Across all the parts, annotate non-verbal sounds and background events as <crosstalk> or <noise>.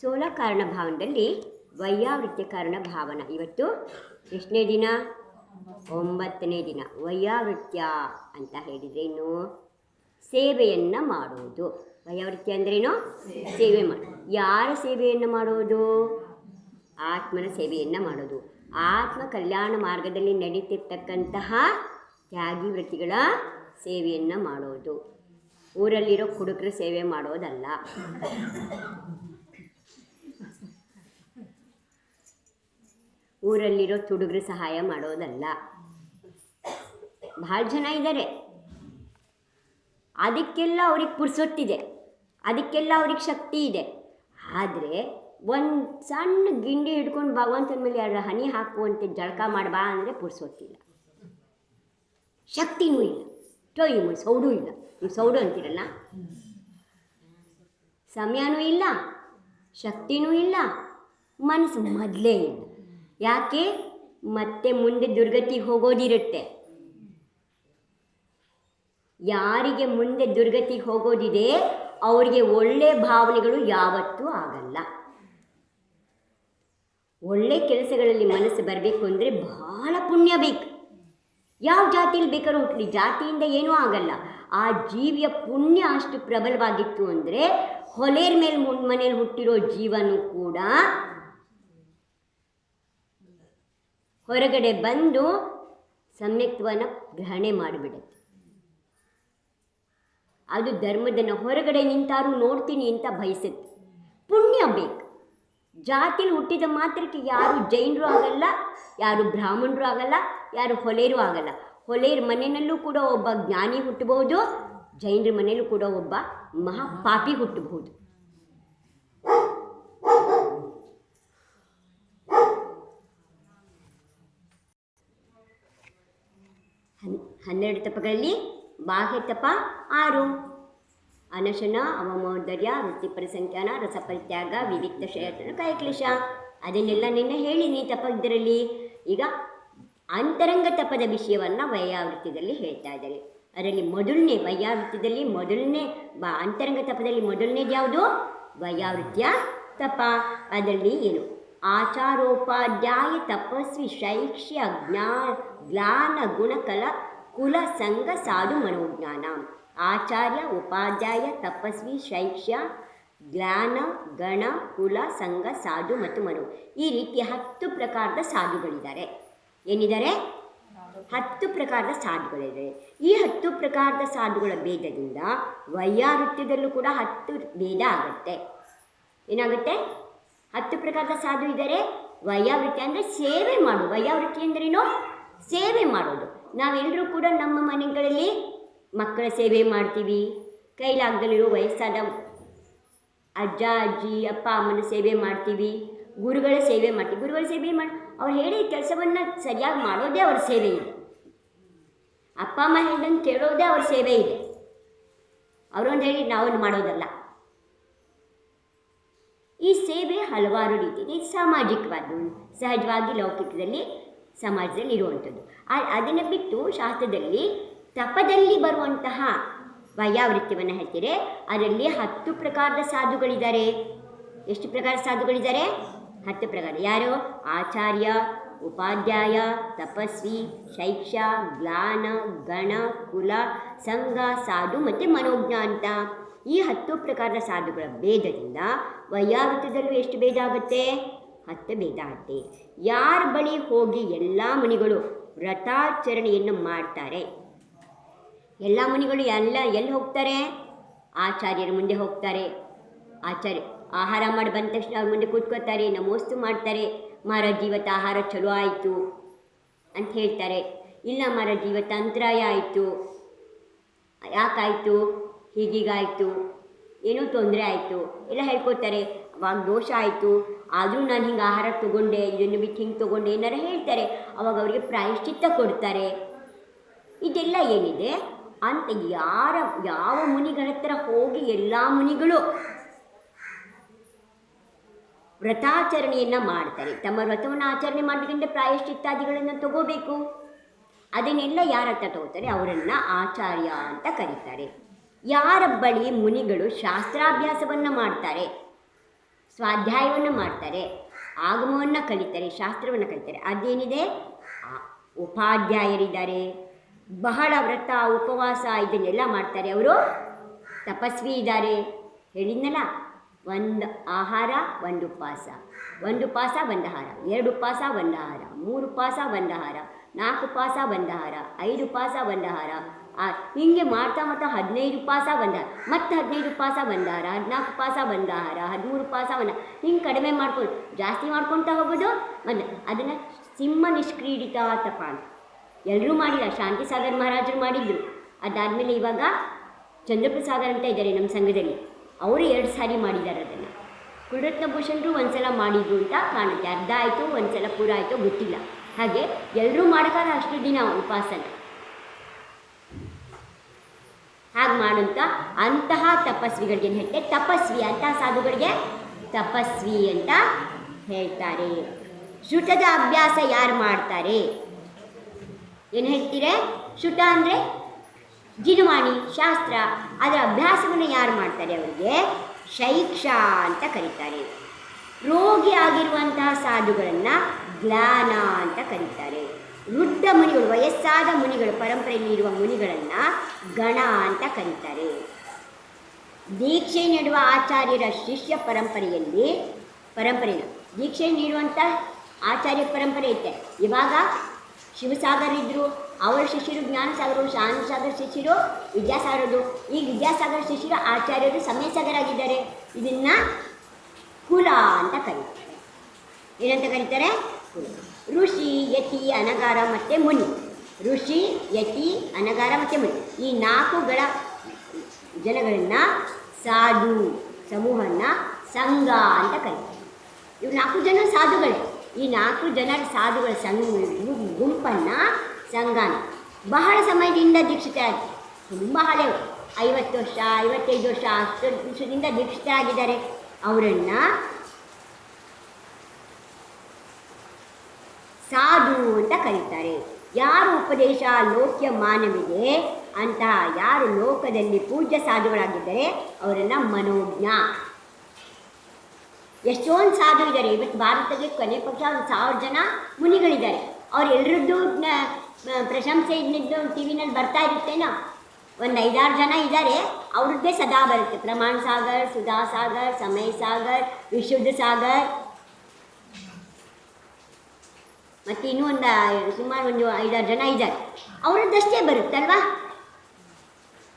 ಸೋಲ ಕಾರಣ ಭಾವನದಲ್ಲಿ ವೈಯಾವೃತ್ಯ ಕಾರಣ ಭಾವನ ಇವತ್ತು ಎಷ್ಟನೇ ದಿನ? ಒಂಬತ್ತನೇ ದಿನ. ವೈಯಾವೃತ್ಯ ಅಂತ ಹೇಳಿದರೆ ಇನ್ನು ಸೇವೆಯನ್ನು ಮಾಡುವುದು. ವೈಯಾವೃತ್ಯ ಅಂದ್ರೇನು? ಸೇವೆ ಮಾಡಿ. ಯಾರ ಸೇವೆಯನ್ನು ಮಾಡುವುದು? ಆತ್ಮನ ಸೇವೆಯನ್ನು ಮಾಡೋದು ಆತ್ಮ ಕಲ್ಯಾಣ ಮಾರ್ಗದಲ್ಲಿ ನಡೀತಿರ್ತಕ್ಕಂತಹ ತ್ಯಾಗಿ ವೃತ್ತಿಗಳ ಸೇವೆಯನ್ನು ಮಾಡೋದು ಊರಲ್ಲಿರೋ ಕುಡುಕರ ಸೇವೆ ಮಾಡೋದಲ್ಲ. ಊರಲ್ಲಿರೋ ತುಡುಗರು ಸಹಾಯ ಮಾಡೋದಲ್ಲ. ಭಾಳ ಜನ ಇದ್ದಾರೆ ಅದಕ್ಕೆಲ್ಲ ಅವ್ರಿಗೆ ಪುರ್ಸೊತ್ತಿದೆ. ಅದಕ್ಕೆಲ್ಲ ಅವ್ರಿಗೆ ಶಕ್ತಿ ಇದೆ. ಆದರೆ ಒಂದು ಸಣ್ಣ ಗಿಂಡಿ ಹಿಡ್ಕೊಂಡು ಭಗವಂತನ ಮೇಲೆ ಎರಡು ಹನಿ ಹಾಕುವಂತೆ ಜಳಕ ಮಾಡಬಾ ಅಂದರೆ ಪುರ್ಸೊತ್ತಿಲ್ಲ. ಶಕ್ತಿನೂ ಇಲ್ಲ. ಟೊಯ್ ಸೌಡು ಇಲ್ಲ. ನೀವು ಸೌಡು ಅಂತೀರಲ್ಲ? ಸಮಯನೂ ಇಲ್ಲ, ಶಕ್ತಿನೂ ಇಲ್ಲ, ಮನಸ್ಸು ಮೊದಲೇ ಇಲ್ಲ. ಯಾಕೆ? ಮತ್ತೆ ಮುಂದೆ ದುರ್ಗತಿಗೆ ಹೋಗೋದಿರುತ್ತೆ. ಯಾರಿಗೆ ಮುಂದೆ ದುರ್ಗತಿಗೆ ಹೋಗೋದಿದೆ, ಅವರಿಗೆ ಒಳ್ಳೆ ಭಾವನೆಗಳು ಯಾವತ್ತೂ ಆಗಲ್ಲ. ಒಳ್ಳೆ ಕೆಲಸಗಳಲ್ಲಿ ಮನಸ್ಸು ಬರಬೇಕು ಅಂದರೆ ಬಹಳ ಪುಣ್ಯ ಬೇಕು. ಯಾವ ಜಾತಿಯಲ್ಲಿ ಬೇಕಾದ್ರೂ ಹುಟ್ಟಲಿ ಜಾತಿಯಿಂದ ಏನೂ ಆಗಲ್ಲ. ಆ ಜೀವಿಯ ಪುಣ್ಯ ಅಷ್ಟು ಪ್ರಬಲವಾಗಿತ್ತು ಅಂದರೆ ಹೊಲೆಯ ಮೇಲೆ ಮನೇಲಿ ಹುಟ್ಟಿರೋ ಜೀವನೂ ಕೂಡ ಹೊರಗಡೆ ಬಂದು ಸಮ್ಯಕ್ತವನ್ನು ಗ್ರಹಣೆ ಮಾಡಿಬಿಡುತ್ತೆ. ಅದು ಧರ್ಮದನ್ನು ಹೊರಗಡೆ ನಿಂತಾರು ನೋಡ್ತೀನಿ ಅಂತ ಬಯಸುತ್ತೆ. ಪುಣ್ಯ ಬೇಕು. ಜಾತಿಲಿ ಹುಟ್ಟಿದ ಮಾತ್ರಕ್ಕೆ ಯಾರು ಜೈನರು ಆಗಲ್ಲ, ಯಾರು ಬ್ರಾಹ್ಮಣರು ಆಗಲ್ಲ, ಯಾರು ಹೊಲೆಯರು ಆಗಲ್ಲ. ಹೊಲೆಯರ ಮನೆಯಲ್ಲೂ ಕೂಡ ಒಬ್ಬ ಜ್ಞಾನಿ ಹುಟ್ಟಬಹುದು, ಜೈನರ ಮನೆಯಲ್ಲೂ ಕೂಡ ಒಬ್ಬ ಮಹಾಪಾಪಿ ಹುಟ್ಟಬಹುದು ಹನ್ ಹನ್ನೆರಡು ತಪಗಳಲ್ಲಿ ಬಾಹ್ಯ ತಪ ಆರು. ಅನಶನ, ಅವಮೌರ್ಧರ್ಯ ವೃತ್ತಿಪರ ಸಂಖ್ಯಾನ ರಸಪರಿತ್ಯಾಗ, ವಿವಿಕ್ತ ಶಯತನ, ಕಾಯಕ್ಲೇಶ. ಅದನ್ನೆಲ್ಲ ನಿನ್ನೆ ಹೇಳಿ ನೀ ತಪ ಇದರಲ್ಲಿ ಈಗ ಅಂತರಂಗ ತಪದ ವಿಷಯವನ್ನು ವೈಯಾವೃತ್ತದಲ್ಲಿ ಹೇಳ್ತಾ ಇದ್ದಾರೆ ಅದರಲ್ಲಿ ಮೊದಲನೇ ವೈಯಾವೃತ್ತದಲ್ಲಿ ಮೊದಲನೇ ಬಾ ಅಂತರಂಗ ತಪದಲ್ಲಿ ಮೊದಲನೇದು ಯಾವುದು? ವೈಯಾವೃತ್ಯ ತಪ. ಅದರಲ್ಲಿ ಏನು? ಆಚಾರೋಪಾಧ್ಯಾಯ ತಪಸ್ವಿ ಶೈಕ್ಷ್ಯ ಜ್ಞಾ ಜ್ಞಾನ ಗುಣಕಲ ಕುಲ ಸಂಘ ಸಾಧು ಮನೋಜ್ಞಾನ ಆಚಾರ್ಯ ಉಪಾಧ್ಯಾಯ ತಪಸ್ವಿ ಶೈಕ್ಷ್ಯ ಜ್ಞಾನ ಗಣ ಕುಲ ಸಂಘ ಸಾಧು ಮತ್ತು ಮನು. ಈ ರೀತಿಯ ಹತ್ತು ಪ್ರಕಾರದ ಸಾಧುಗಳಿದ್ದಾರೆ. ಏನಿದ್ದಾರೆ? ಹತ್ತು ಪ್ರಕಾರದ ಸಾಧುಗಳಿದ್ದಾರೆ ಈ ಹತ್ತು ಪ್ರಕಾರದ ಸಾಧುಗಳ ಭೇದದಿಂದ ವೈಯಾವೃತ್ಯದಲ್ಲೂ ಕೂಡ ಹತ್ತು ಭೇದ ಆಗುತ್ತೆ. ಏನಾಗುತ್ತೆ? ಹತ್ತು ಪ್ರಕಾರದ ಸಾಧು ಇದ್ದಾರೆ. ವೈಯಾವೃತ್ತಿ ಅಂದರೆ ಸೇವೆ ಮಾಡು. ವೈಯಾವೃತ್ತಿ ಅಂದ್ರೇನು ಸೇವೆ ಮಾಡೋದು. ನಾವೆಲ್ಲರೂ ಕೂಡ ನಮ್ಮ ಮನೆಗಳಲ್ಲಿ ಮಕ್ಕಳ ಸೇವೆ ಮಾಡ್ತೀವಿ. ಕೈಲಾಗದಲ್ಲಿರೋ ವಯಸ್ಸಾದ ಅಜ್ಜ, ಅಜ್ಜಿ, ಅಪ್ಪ, ಅಮ್ಮನ ಸೇವೆ ಮಾಡ್ತೀವಿ. ಗುರುಗಳ ಸೇವೆ ಮಾಡ್ತೀವಿ. ಗುರುಗಳ ಸೇವೆ ಮಾಡಿ, ಅವ್ರು ಹೇಳಿ ಕೆಲಸವನ್ನು ಸರಿಯಾಗಿ ಮಾಡೋದೇ ಅವ್ರ ಸೇವೆ ಇದೆ. ಅಪ್ಪ, ಅಮ್ಮ ಹೇಳ್ದಂಗೆ ಕೇಳೋದೇ ಅವ್ರ ಸೇವೆ ಇದೆ. ಅವರೊಂದು ಹೇಳಿ ನಾವು ಮಾಡೋದಲ್ಲ. ಈ ಸೇವೆ ಹಲವಾರು ರೀತಿ ಸಾಮಾಜಿಕವಾದ ಸಹಜವಾಗಿ ಲೌಕಿಕದಲ್ಲಿ ಸಮಾಜದಲ್ಲಿ ಇರುವಂಥದ್ದು. ಅದನ್ನು ಬಿಟ್ಟು ಶಾಸ್ತ್ರದಲ್ಲಿ ತಪದಲ್ಲಿ ಬರುವಂತಹ ವಯಾವೃತ್ತಿಯನ್ನು ಹೇಳ್ತೀರಿ. ಅದರಲ್ಲಿ ಹತ್ತು ಪ್ರಕಾರದ ಸಾಧುಗಳಿದ್ದಾರೆ. ಎಷ್ಟು ಪ್ರಕಾರದ ಸಾಧುಗಳಿದ್ದಾರೆ? ಹತ್ತು ಪ್ರಕಾರ. ಯಾರು? ಆಚಾರ್ಯ, ಉಪಾಧ್ಯಾಯ, ತಪಸ್ವಿ, ಶೈಕ್ಷ, ಜ್ಞಾನ, ಗಣ, ಕುಲ, ಸಂಘ, ಸಾಧು ಮತ್ತು ಮನೋಜ್ಞ ಅಂತ ಈ ಹತ್ತು ಪ್ರಕಾರದ ಸಾಧುಗಳ ಭೇದದಿಂದ ವಯಾವೃತ್ತದಲ್ಲೂ ಎಷ್ಟು ಭೇದ ಆಗುತ್ತೆ? ಹತ್ತು ಭೇದ ಆಗುತ್ತೆ ಯಾರ ಬಳಿ ಹೋಗಿ ಎಲ್ಲ ಮುನಿಗಳು ವ್ರತಾಚರಣೆಯನ್ನು ಮಾಡ್ತಾರೆ? ಎಲ್ಲ ಮುನಿಗಳು ಎಲ್ಲ ಎಲ್ಲಿ ಹೋಗ್ತಾರೆ? ಆಚಾರ್ಯರ ಮುಂದೆ ಹೋಗ್ತಾರೆ. ಆಚಾರ್ಯ ಆಹಾರ ಮಾಡಿ ಬಂದ ತಕ್ಷಣ ಅವ್ರ ಮುಂದೆ ಕೂತ್ಕೋತಾರೆ ನಮೋಸ್ತು ಮಾಡ್ತಾರೆ. ಮಹಾರಾಜ್ ಜೀವತ ಆಹಾರ ಚಲೋ ಆಯಿತು ಅಂತ ಹೇಳ್ತಾರೆ. ಇಲ್ಲ ಮಹಾರಾಜ್ ಇವತ್ತು ಅಂತರಾಯ ಆಯಿತು. ಯಾಕಾಯಿತು? ಹೀಗೀಗಾಯಿತು. ಏನೂ ತೊಂದರೆ ಆಯಿತು. ಎಲ್ಲ ಹೇಳ್ಕೊತಾರೆ ಅವಾಗ ದೋಷ ಆಯಿತು. ಆದರೂ ನಾನು ಹಿಂಗೆ ಆಹಾರ ತೊಗೊಂಡೆ, ಇದನ್ನು ಬಿಟ್ಟು ಹಿಂಗೆ ತೊಗೊಂಡೆ ಏನಾರು ಹೇಳ್ತಾರೆ. ಅವಾಗ ಅವರಿಗೆ ಪ್ರಾಯಶ್ಚಿತ್ತ ಕೊಡ್ತಾರೆ. ಇದೆಲ್ಲ ಏನಿದೆ? ಅಂತ ಯಾರ, ಯಾವ ಮುನಿಗಳ ಹತ್ರ ಹೋಗಿ ಎಲ್ಲ ಮುನಿಗಳು ವ್ರತಾಚರಣೆಯನ್ನು ಮಾಡ್ತಾರೆ. ತಮ್ಮ ವ್ರತವನ್ನು ಆಚರಣೆ ಮಾಡಬೇಕಂದ್ರೆ ಪ್ರಾಯಶ್ಚಿತ್ತಾದಿಗಳನ್ನು ತಗೋಬೇಕು. ಅದನ್ನೆಲ್ಲ ಯಾರ ಹತ್ರ ತಗೋತಾರೆ? ಅವರನ್ನು ಆಚಾರ್ಯ ಅಂತ ಕರೀತಾರೆ. ಯಾರ ಬಳಿ ಮುನಿಗಳು ಶಾಸ್ತ್ರಾಭ್ಯಾಸವನ್ನು ಮಾಡ್ತಾರೆ? ಸ್ವಾಧ್ಯಾಯವನ್ನು ಮಾಡ್ತಾರೆ, ಆಗಮವನ್ನು ಕಲಿತಾರೆ, ಶಾಸ್ತ್ರವನ್ನು ಕಲಿತಾರೆ. ಅದೇನಿದೆ? ಉಪಾಧ್ಯಾಯರಿದ್ದಾರೆ. ಬಹಳ ವ್ರತ, ಉಪವಾಸ ಇದನ್ನೆಲ್ಲ ಮಾಡ್ತಾರೆ ಅವರು. ತಪಸ್ವಿ ಇದ್ದಾರೆ. ಹೇಳಿದ್ನಲ್ಲ, ಒಂದು ಆಹಾರ, ಒಂದು ಉಪವಾಸ. ಒಂದು ಉಪವಾಸ, ಒಂದು ಆಹಾರ. ಎರಡು ಉಪವಾಸ, ಒಂದು ಆಹಾರ. ಮೂರು ಉಪವಾಸ, ಒಂದು ಆಹಾರ. ನಾಲ್ಕು ಉಪವಾಸ, ಒಂದು ಆಹಾರ. ಐದು ಉಪವಾಸ, ಒಂದು ಆಹಾರ. ಹಿಂಗೆ ಮಾಡ್ತಾ ಮಾಡ್ತಾ ಹದಿನೈದು ಉಪವಾಸ ಬಂದಾರ. ಮತ್ತು ಹದಿನೈದು ಉಪವಾಸ ಬಂದಾರ, ಹದಿನಾಲ್ಕು ಉಪವಾಸ ಬಂದಾರ, ಹದಿಮೂರು ಉಪವಾಸ ಬಂದ ಹಿಂಗೆ ಕಡಿಮೆ ಮಾಡ್ಕೊಂಡು ಜಾಸ್ತಿ ಮಾಡ್ಕೊತಾ ಹೋಗೋದು ಬಂದ. ಅದನ್ನು ಸಿಂಹ ನಿಷ್ಕ್ರೀಡಿತ ತಪ ಅಂತ ಎಲ್ಲರೂ ಮಾಡಿಲ್ಲ, ಶಾಂತಿ ಸಾಗರ್ ಮಹಾರಾಜರು ಮಾಡಿದ್ರು. ಅದಾದಮೇಲೆ ಇವಾಗ ಚಂದ್ರಪ್ರಸಾಗರ್ ಅಂತ ಇದ್ದಾರೆ ನಮ್ಮ ಸಂಘದಲ್ಲಿ. ಅವರು ಎರಡು ಸಾರಿ ಮಾಡಿದ್ದಾರೆ ಅದನ್ನು. ಕುಲರತ್ನ ಭೂಷಣರು ಒಂದ್ಸಲ ಮಾಡಿದ್ರು ಅಂತ ಕಾಣುತ್ತೆ. ಅರ್ಧ ಆಯಿತು, ಒಂದ್ಸಲ ಪೂರ ಆಯಿತು, ಗೊತ್ತಿಲ್ಲ. ಹಾಗೆ ಎಲ್ಲರೂ ಮಾಡೋಕ್ಕಾಗ ಅಷ್ಟು ದಿನ ಉಪಾಸನ. ಹಾಗೆ ಮಾಡುವಂಥ ಅಂತಹ ತಪಸ್ವಿಗಳಿಗೆ ಹೇಳ್ತಾರೆ ತಪಸ್ವಿ ಅಂತ ಸಾಧುಗಳಿಗೆ ತಪಸ್ವಿ ಅಂತ ಹೇಳ್ತಾರೆ. ಶುಟದ ಅಭ್ಯಾಸ ಯಾರು ಮಾಡ್ತಾರೆ? ಏನು ಹೇಳ್ತೀರೆ? ಶುಟ ಅಂದರೆ ಜಿನುವಾಣಿ, ಶಾಸ್ತ್ರ, ಅದರ ಅಭ್ಯಾಸವನ್ನು ಯಾರು ಮಾಡ್ತಾರೆ ಅವರಿಗೆ? ಶೈಕ್ಷ ಅಂತ ಕರೀತಾರೆ. ರೋಗಿ ಆಗಿರುವಂತಹ ಸಾಧುಗಳನ್ನು ಜ್ಞಾನ ಅಂತ ಕರೀತಾರೆ. ವೃದ್ಧ ಮುನಿಗಳು, ವಯಸ್ಸಾದ ಮುನಿಗಳು ಪರಂಪರೆಯಲ್ಲಿ ಇರುವ ಮುನಿಗಳನ್ನು ಗಣ ಅಂತ ಕರೀತಾರೆ. ದೀಕ್ಷೆ ನೀಡುವ ಆಚಾರ್ಯರ ಶಿಷ್ಯ ಪರಂಪರೆಯಲ್ಲಿ ಪರಂಪರೆಯಲ್ಲಿ ದೀಕ್ಷೆ ನೀಡುವಂಥ ಆಚಾರ್ಯ ಪರಂಪರೆ ಇತ್ತೆ ಇವಾಗ ಶಿವಸಾಗರ್ ಇದ್ದರು ಅವರ ಶಿಷ್ಯರು, ಜ್ಞಾನಸಾಗರು ಶಾಂತಸಾಗರ್ ಶಿಷ್ಯರು, ವಿದ್ಯಾಸಾಗರದು. ಈ ವಿದ್ಯಾಸಾಗರ ಶಿಷ್ಯರು ಆಚಾರ್ಯರು ಸಮಯಸಾಗರ್ ಆಗಿದ್ದಾರೆ ಇದನ್ನು ಕುಲ ಅಂತ ಕರೀತಾರೆ. ಏನಂತ ಕರೀತಾರೆ? ಕುಲ. ಋಷಿ, ಯತಿ, ಅನಗಾರ ಮತ್ತು ಮುನಿ. ಋಷಿ, ಯತಿ, ಅನಗಾರ ಮತ್ತು ಮುನಿ. ಈ ನಾಲ್ಕುಗಳ ಜನಗಳನ್ನು ಸಾಧು ಸಮೂಹನ ಸಂಘ ಅಂತ ಕರೀತಾರೆ. ಇವು ನಾಲ್ಕು ಜನ ಸಾಧುಗಳೇ. ಈ ನಾಲ್ಕು ಜನ ಸಾಧುಗಳ ಸಂಘ ಗುಂಪನ್ನು ಸಂಘನ ಬಹಳ ಸಮಯದಿಂದ ದೀಕ್ಷಿತರಾಗಿ, ತುಂಬ ಹಳೆಯವರು. ಐವತ್ತು ವರ್ಷ, ಐವತ್ತೈದು ವರ್ಷ ಅಷ್ಟು ವರ್ಷದಿಂದ ದೀಕ್ಷಿತರಾಗಿದ್ದಾರೆ. ಅವರನ್ನು ಸಾಧು ಅಂತ ಕರೀತಾರೆ. ಯಾರು ಉಪದೇಶ ಲೋಕ್ಯ ಮಾನವಿದೆ ಅಂತಹ ಯಾರು ಲೋಕದಲ್ಲಿ ಪೂಜ್ಯ ಸಾಧುಗಳಾಗಿದ್ದರೆ ಅವರನ್ನು ಮನೋಜ್ಞ. ಎಷ್ಟೊಂದು ಸಾಧು ಇದ್ದಾರೆ ಇವತ್ತು ಭಾರತದಲ್ಲಿ ಕೊನೆ ಪಕ್ಷ ಒಂದು ಸಾವಿರ ಜನ ಮುನಿಗಳಿದ್ದಾರೆ. ಅವರೆಲ್ಲರದ್ದು ಪ್ರಶಂಸೆ ಇದ್ದಿದ್ದು ಟಿ ವಿನಲ್ಲಿ ಬರ್ತಾ ಇರುತ್ತೇನೋ? ಒಂದು ಐದಾರು ಜನ ಇದ್ದಾರೆ. ಅವ್ರದ್ದೇ ಸದಾ ಬರುತ್ತೆ. ಪ್ರಮಾಣ ಸಾಗರ್, ಸುಧಾ ಸಾಗರ್, ಸಮಯ ಸಾಗರ್, ವಿಶುದ್ಧ ಸಾಗರ್ ಮತ್ತು ಇನ್ನೂ ಒಂದು ಸುಮಾರು ಒಂದು ಐದಾರು ಜನ ಇದ್ದಾರೆ. ಅವರದ್ದಷ್ಟೇ ಬರುತ್ತಲ್ವಾ